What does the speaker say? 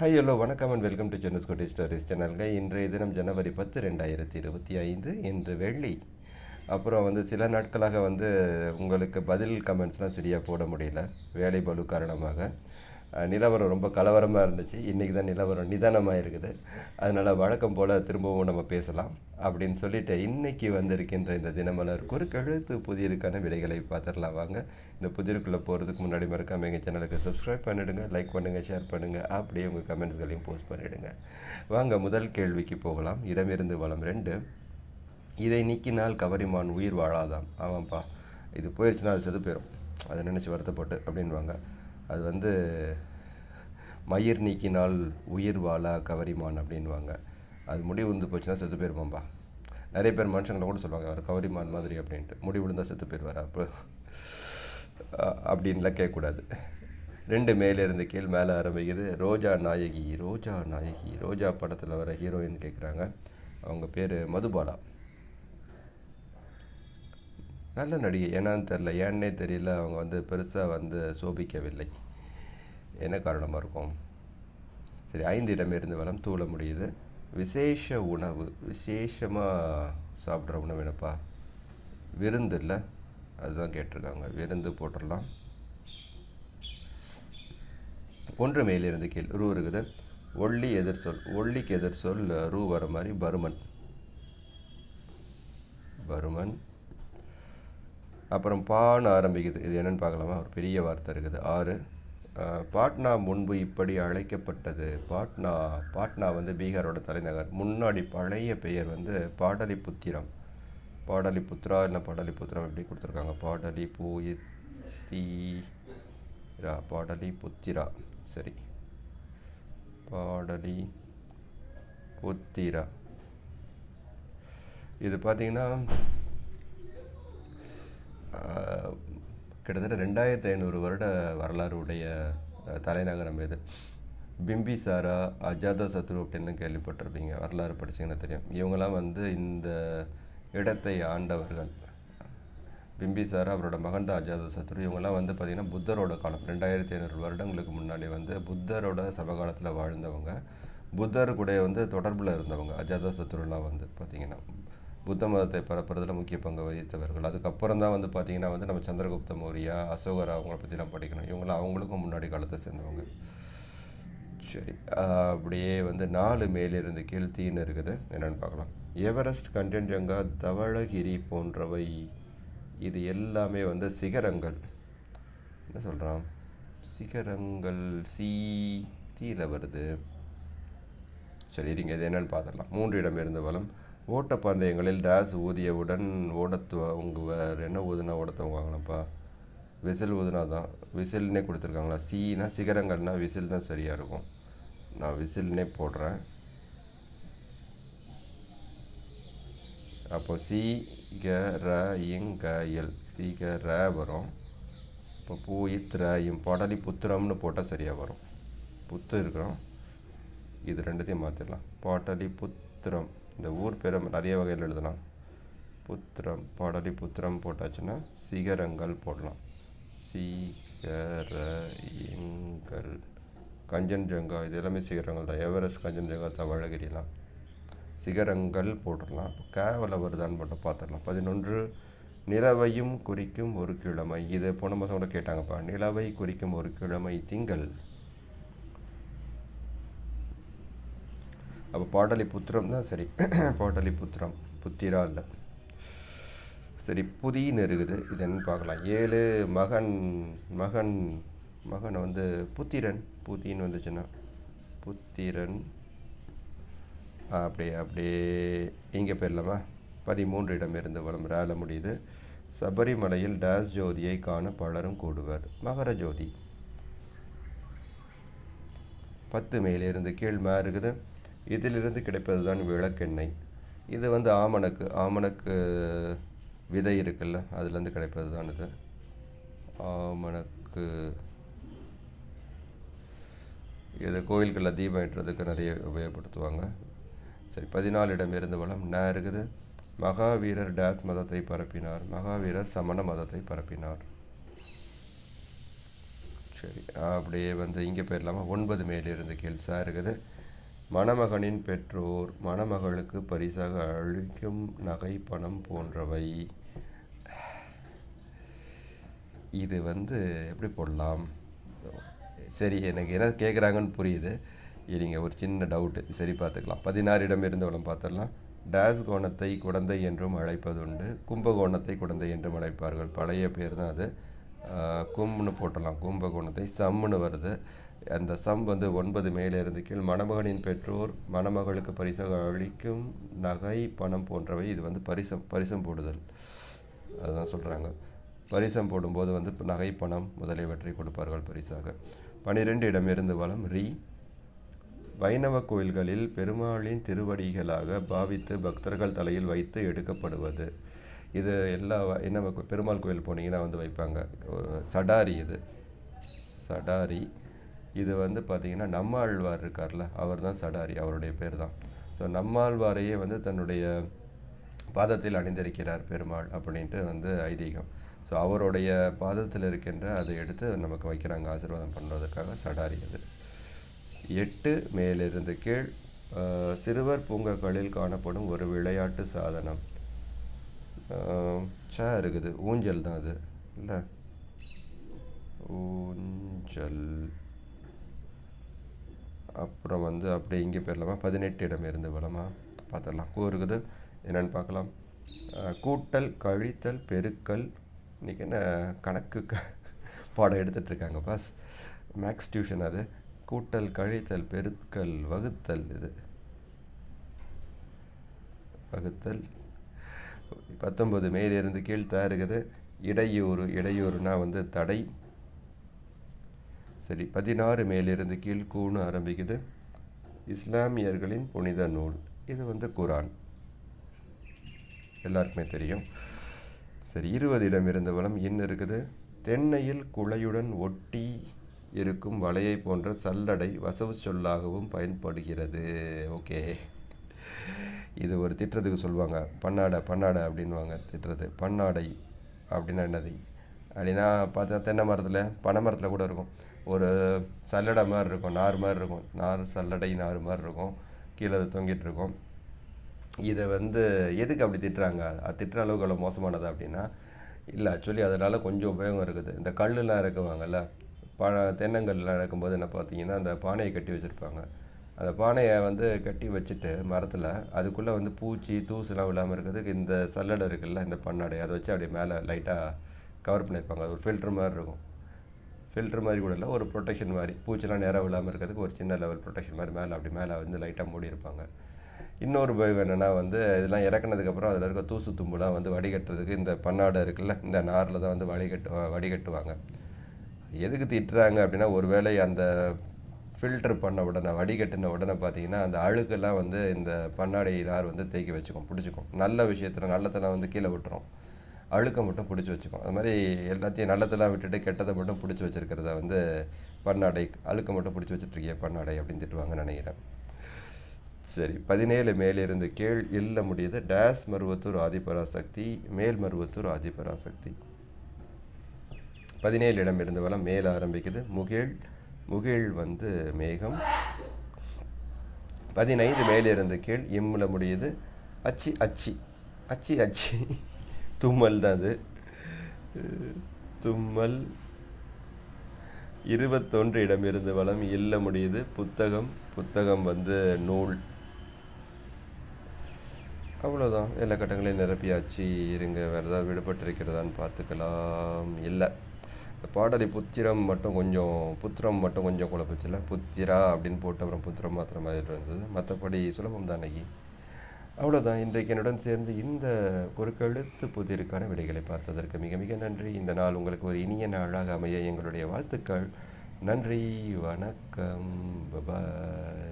Hi hello வணக்கம் and welcome to சென்னஸ் கோட்டை ஸ்டோரிஸ் சேனல்க இன்றைய தினம் ஜனவரி பத்து ரெண்டாயிரத்தி இருபத்தி ஐந்து இன்று வெள்ளி. அப்புறம் வந்து சில நாட்களாக வந்து உங்களுக்கு பதில் கமெண்ட்ஸ்லாம் சரியாக போட முடியல. வேலை பலு காரணமாக. நிலவரம் ரொம்ப கலவரமாக இருந்துச்சு. இன்றைக்கி தான் நிலவரம் நிதானமாக இருக்குது அதனால் வழக்கம் போல் திரும்பவும் நம்ம பேசலாம் அப்படின்னு சொல்லிட்டு இன்றைக்கி வந்திருக்கின்ற இந்த தினமலர் குறுக்கெழுத்து புதியருக்கான விடைகளை பார்த்துடலாம் வாங்க. இந்த புதியருக்குள்ளே போகிறதுக்கு முன்னாடி மறக்காமல் எங்கள் சேனலுக்கு சப்ஸ்கிரைப் பண்ணிவிடுங்க லைக் பண்ணுங்கள் ஷேர் பண்ணுங்கள் அப்படியே உங்கள் கமெண்ட்ஸ்களையும் போஸ்ட் பண்ணிவிடுங்க வாங்க முதல் கேள்விக்கு போகலாம். இடமிருந்து வளம் ரெண்டு. இதை நீக்கினால் கவரிமான் உயிர் வாழாதாம். ஆமாம்ப்பா இது போயிடுச்சுன்னா அது செது போயிடும் அதை நினச்சி வருத்தப்பட்டு அப்படின்வாங்க. அது வந்து மயிர் நீக்கினால் உயிர் வாழா கவரிமான் அப்படின்வாங்க அது முடி உந்து போச்சுன்னா செத்து போயிருமாம்பா. நிறைய பேர் மனுஷங்களை கூட சொல்லுவாங்க அவர் கவரிமான் மாதிரி அப்படின்ட்டு. முடி விழுந்தால் செத்து போயிடுவார் அப்போ? அப்படின்லாம் கேட்கக்கூடாது. ரெண்டு மேலே இருந்து கீழ் மேலே ஆரம்பிக்குது. ரோஜா நாயகி ரோஜா நாயகி ரோஜா படத்தில் வர ஹீரோயின் கேட்குறாங்க. அவங்க பேர் மதுபாலா. நல்ல நடிகை. என்னன்னு தெரில ஏன்னே தெரியல. அவங்க வந்து பெருசாக வந்து சோபிக்கவில்லை. என்ன காரணமாக இருக்கும்? சரி ஐந்து இடமிருந்து வளம் தூள முடியுது. விசேஷ உணவு. விசேஷமாக சாப்பிட்ற உணவு என்னப்பா? விருந்து இல்லை. அதுதான் கேட்டிருக்காங்க. விருந்து போட்டுடலாம். ஒன்று மேலிருந்து கீழ். ரூ இருக்குது. ஒள்ளி எதிர் சொல். ஒள்ளிக்கு எதிர் சொல் ரூ வர மாதிரி பருமன். பருமன். அப்புறம் பான்னு ஆரம்பிக்குது. இது என்னென்னு பார்க்கலாமா? ஒரு பெரிய வார்த்தை இருக்குது. ஆறு பாட்னா முன்பு இப்படி அழைக்கப்பட்டது. பாட்னா பாட்னா வந்து பீகாரோட தலைநகர். முன்னாடி பழைய பெயர் வந்து பாடலிபுத்திரம். பாடலிபுத்ரா இல்லை பாடலிபுத்திரம் எப்படி கொடுத்துருக்காங்க? பாடலி பூயித்தீரா பாடலி புத்திரா சரி. பாடலி புத்திரா இது பார்த்தீங்கன்னா கிட்டத்தட்ட ரெண்டாயிரத்தி ஐநூறு வருட வரலாறு உடைய தலைநகரம் இது பிம்பிசாரா அஜாத சத்ரு அப்படின்னு கேள்விப்பட்டிருப்பீங்க. வரலாறு படிச்சீங்கன்னா தெரியும். இவங்கெல்லாம் வந்து இந்த இடத்தை ஆண்டவர்கள் பிம்பிசாரா அவரோட மகன் தான் அஜாத சத்ரு இவங்கெல்லாம் வந்து பார்த்திங்கன்னா புத்தரோட காலம். ரெண்டாயிரத்தி ஐநூறு வருடங்களுக்கு முன்னாடி வந்து புத்தரோட சமகாலத்தில் வாழ்ந்தவங்க. புத்தர் கூட வந்து தொடர்பில் இருந்தவங்க அஜாத சத்ருலாம் வந்து பார்த்திங்கன்னா. புத்த மதத்தை பரப்புறதுல முக்கிய பங்கு வகித்தவர்கள். அதுக்கப்புறம் தான் வந்து பார்த்திங்கன்னா வந்து நம்ம சந்திரகுப்த மௌரியா அசோகர் அவங்கள பற்றிலாம் படிக்கணும். இவங்களாம் அவங்களுக்கும் முன்னாடி காலத்தை சேர்ந்தவங்க. சரி அப்படியே வந்து நாலு மேலிருந்து கீழ் தீன்னு இருக்குது. என்னென்னு பார்க்கலாம். எவரெஸ்ட் கண்டென்ஜங்கா தவளகிரி போன்றவை. இது எல்லாமே வந்து சிகரங்கள். என்ன சொல்கிறான் சிகரங்கள் சி தீல வருது. சரி இருங்க இது என்னென்னு பார்த்துடலாம். மூன்று இடம் இருந்து வளம். ஓட்டப்பந்தயங்களில் டேஸ் ஊதியவுடன் ஓடத்துவங்குவர் என்ன ஊதுனா ஓடத்துவாங்களாப்பா விசில் ஊதுனா தான். விசில்னே கொடுத்துருக்காங்களா? சீனா சிகரங்கள்னா விசில் தான் சரியாக இருக்கும். நான் விசில்னே போடுறேன். அப்போ சி க ர இங் க எல் சி க ர வரும். இப்போ பூ இத்ர இம் பாடலி புத்திரம்னு போட்டால் சரியாக வரும். புத்து இருக்கிறோம். இது ரெண்டுத்தையும் மாற்றிடலாம் பாடலி புத்திரம். இந்த ஊர் பேரை நிறைய வகையில் எழுதலாம். புத்திரம் பாடலி புத்திரம் போட்டாச்சுன்னா சிகரங்கள் போடலாம். சிகர எங்கள் கஞ்சன்ஜங்கா இது எல்லாமே சிகரங்கள் தான். எவரெஸ்ட் கஞ்சன்ஜங்கா தவழகிரிலாம். சிகரங்கள் போட்டுடலாம். அப்போ கேவல வருதான்னு மட்டும் பார்த்துடலாம். பதினொன்று நிலவையும் குறிக்கும் ஒரு கிழமை. இது போன மாதம் கூட கேட்டாங்கப்பா. நிலவை குறிக்கும் ஒரு கிழமை திங்கள். அப்போ பாடலி புத்திரம் தான் சரி. பாடலி புத்திரம் புத்திரா இல்லை. சரி புதின்னு இருக்குது இது என்ன பார்க்கலாம். ஏழு மகன் மகன் மகன் வந்து புத்திரன். புத்தின்னு வந்துச்சுன்னா புத்திரன் அப்படியே அப்படியே இங்கே போயிடலாமா? பதிமூன்று இடம் இருந்து வளம்பரால முடியுது. சபரிமலையில் டேஸ் ஜோதியை காண பலரும் கூடுவர். மகர ஜோதி. பத்து மேலிருந்து கீழ் இருக்குது இதிலிருந்து கிடைப்பது தான் விளக்கெண்ணெய். இது வந்து ஆமணக்கு ஆமணக்கு விதை இருக்குல்ல அதுலேருந்து கிடைப்பது தான் இது. ஆமணக்கு இது கோயில்களில் தீபம் ஏற்றுறதுக்கு நிறைய உபயோகப்படுத்துவாங்க. சரி பதினாலு இடம் இருந்து வளம். ந இருக்குது. மகாவீரர் டேஸ் மதத்தை பரப்பினார். மகாவீரர் சமண மதத்தை பரப்பினார். சரி அப்படியே வந்து இங்கே போயிடலாமா? ஒன்பது மேலிருந்து கீழ் சார் இருக்குது. மணமகனின் பெற்றோர் மணமகளுக்கு பரிசாக அளிக்கும் நகை பணம் போன்றவை. இது வந்து எப்படி போடலாம்? சரி எனக்கு என்ன கேட்குறாங்கன்னு புரியுது. இருங்க ஒரு சின்ன டவுட்டு சரி பார்த்துக்கலாம். பதினாறிடம் இருந்தவளம் பார்த்துடலாம். டேஸ் கோணத்தை குடந்தை என்றும் அழைப்பதுண்டு. கும்பகோணத்தை குடந்தை என்றும் அழைப்பார்கள். பழைய பேர் தான் அது. கும்னு போட்டலாம். கும்பகோணத்தை சம்முன்னு வருது. அந்த சம் வந்து ஒன்பது மேலே இருந்து கீழ். மணமகனின் பெற்றோர் மணமகளுக்கு பரிசாக அளிக்கும் நகை பணம் போன்றவை. இது வந்து பரிசம் பரிசம் போடுதல். அதுதான் சொல்கிறாங்க பரிசம் போடும்போது வந்து நகை பணம் முதலியவற்றை கொடுப்பார்கள் பரிசாக. பனிரெண்டு இடமிருந்து வளம் ரீ. வைணவ கோயில்களில் பெருமாளின் திருவடிகளாக பாவித்து பக்தர்கள் தலையில் வைத்து எடுக்கப்படுவது. இது எல்லா வைணவ கோ- பெருமாள் கோயில் போனீங்கன்னா வந்து வைப்பாங்க. சடாரி இது. சடாரி. இது வந்து பார்த்திங்கன்னா நம்மாழ்வார் இருக்கார்ல அவர் தான் சடாரி அவருடைய பேர் தான் ஸோ நம்மாழ்வாரையே வந்து தன்னுடைய பாதத்தில் அணிந்திருக்கிறார் பெருமாள் அப்படின்ட்டு வந்து ஐதீகம். ஸோ அவருடைய பாதத்தில் இருக்கின்ற அதை எடுத்து நமக்கு வைக்கிறாங்க ஆசீர்வாதம் பண்ணுறதுக்காக சடாரி அது. எட்டு மேலிருந்து கீழ் சிறுவர் பூங்காக்களில் காணப்படும் ஒரு விளையாட்டு சாதனம். அஹ், சே இருக்குது ஊஞ்சல் தான் அது இல்லை? ஊஞ்சல். அப்புறம் வந்து அப்படியே இங்கே போயிடலாமா பதினெட்டு இடம் இருந்து வளமா பார்த்துடலாம். கூ இருக்குது. என்னென்னு பார்க்கலாம். கூட்டல் கழித்தல் பெருக்கல். இன்றைக்கி என்ன கணக்கு க பாடம் எடுத்துகிட்ருக்காங்க பாஸ் மேக்ஸ் டியூஷன் அது. கூட்டல் கழித்தல் பெருக்கல் வகுத்தல் இது. வகுத்தல். பத்தொம்பது மேலிருந்து கீழ் தா இருக்குது இடையூறு இடையூறுனா வந்து தடை. சரி பதினாறு மேலிருந்து கீழ் கூணு ஆரம்பிக்குது. இஸ்லாமியர்களின் புனித நூல். இது வந்து குரான். எல்லாருக்குமே தெரியும். சரி இருபது இடம் இருந்த வளம் இன் இருக்குது. தென்னையில் குளையுடன் ஒட்டி இருக்கும் வலையை போன்ற சல்லடை வசவு சொல்லாகவும் பயன்படுகிறது. ஓகே. இது ஒரு திட்டுறதுக்கு சொல்லுவாங்க. பன்னாடை பன்னாடை அப்படின்வாங்க திட்டுறது பன்னாடை அப்படின்னா என்னது? அப்படின்னா பார்த்தா தென்னை மரத்தில் பனை மரத்தில் கூட இருக்கும். ஒரு சல்லடை மாதிரி இருக்கும் நார் மாதிரி இருக்கும். நார் சல்லடை நார் மாதிரி இருக்கும். கீழே அது தொங்கிட்டு இருக்கும். இதை வந்து எதுக்கு அப்படி திட்டுறாங்க? அது திட்டுற அளவுக்கு அவ்வளோ மோசமானது அப்படின்னா இல்லை ஆக்சுவலி அதனால் கொஞ்சம் உபயோகம் இருக்குது. இந்த கல்லுலாம் இருக்குவாங்கல்ல ப தென்னங்கல்லாம் இறக்கும்போது என்ன பார்த்தீங்கன்னா அந்த பானையை கட்டி வச்சுருப்பாங்க. அந்த பானையை வந்து கட்டி வச்சுட்டு மரத்தில் அதுக்குள்ளே வந்து பூச்சி தூசுலாம் இல்லாமல் இருக்கிறதுக்கு இந்த சல்லடை இருக்குல்ல இந்த பண்ணாடை அதை வச்சு அப்படியே மேலே லைட்டாக கவர் பண்ணியிருப்பாங்க. அது ஒரு ஃபில்ட்ரு மாதிரி இருக்கும். ஃபில்டர் மாதிரி கூட இல்லை ஒரு ப்ரொடெக்ஷன் மாதிரி. பூச்செல்லாம் நேராக விழாமல் இருக்கிறதுக்கு ஒரு சின்ன லெவல் ப்ரொடெக்ஷன் மாதிரி மேலே அப்படி மேலே வந்து லைட்டாக மூடி இருப்பாங்க. இன்னொரு உபயோகம் என்னென்னா வந்து இதெல்லாம் இறக்குனதுக்கப்புறம் அதில் இருக்க தூசு தும்புலாம் வந்து வடிகட்டுறதுக்கு இந்த பன்னாடை இருக்குல்ல இந்த நாரில் தான் வந்து வடிகட்டு வடிகட்டுவாங்க. எதுக்கு திட்டுறாங்க அப்படின்னா ஒருவேளை அந்த ஃபில்டர் பண்ண உடனே வடிகட்டின உடனே பார்த்தீங்கன்னா அந்த அழுக்கெல்லாம் வந்து இந்த பன்னாடை நார் வந்து தேக்கி வச்சுக்கும் பிடிச்சிக்கும். நல்ல விஷயத்தில் நல்லத்தெல்லாம் வந்து கீழே விட்டுரும். அழுக்க மட்டும் பிடிச்சி வச்சுக்கும். அது மாதிரி எல்லாத்தையும் நல்லதெல்லாம் விட்டுட்டு கெட்டதை மட்டும் பிடிச்சி வச்சிருக்கிறத வந்து பன்னாடை அழுக்க மட்டும் பிடிச்சி வச்சுட்ருக்கிய பன்னாடை அப்படின்னு திட்டுவாங்கன்னு நினைக்கிறேன். சரி பதினேழு மேலிருந்து கீழ் இல்ல முடியுது. டேஸ் மருவத்தூர் ஆதிபராசக்தி மேல் மருவத்தூர் ஆதிபராசக்தி. பதினேழு இடம் இருந்து வளம் மேல் ஆரம்பிக்குது. முகிழ் முகிழ் வந்து மேகம். பதினைந்து மேலிருந்து கீழ் இம்முல முடியுது. அச்சி அச்சி அச்சி அச்சி. தும்மல் தான் அது. தும்மல். இருபத்தொன்று இடம் இருந்து வளம் இல்ல முடியுது. புத்தகம் புத்தகம் வந்து நூல். அவ்வளோதான் எல்லா கட்டங்களையும் நிரப்பியாச்சு. இருங்க வேறு ஏதாவது விடுபட்டிருக்கிறதான்னு பார்த்துக்கலாம். இல்லை. இந்த பாடலை புத்திரம் மட்டும் கொஞ்சம் புத்திரம் மட்டும் கொஞ்சம் குழப்பிச்சில்ல புத்திரா அப்படின்னு போட்டு அப்புறம் புத்திரம் மாத்திரம் மாதிரி இருந்தது. மற்றபடி சுலபம் தான் அன்னைக்கு. அவ்வளோதான் இன்றைக்கு என்னுடன் சேர்ந்து இந்த குறுக்கெழுத்து புதிருக்கான விடைகளை பார்த்ததற்கு மிக மிக நன்றி. இந்த நாள் உங்களுக்கு ஒரு இனிய நாளாக அமைய எங்களுடைய வாழ்த்துக்கள். நன்றி வணக்கம். பபாய்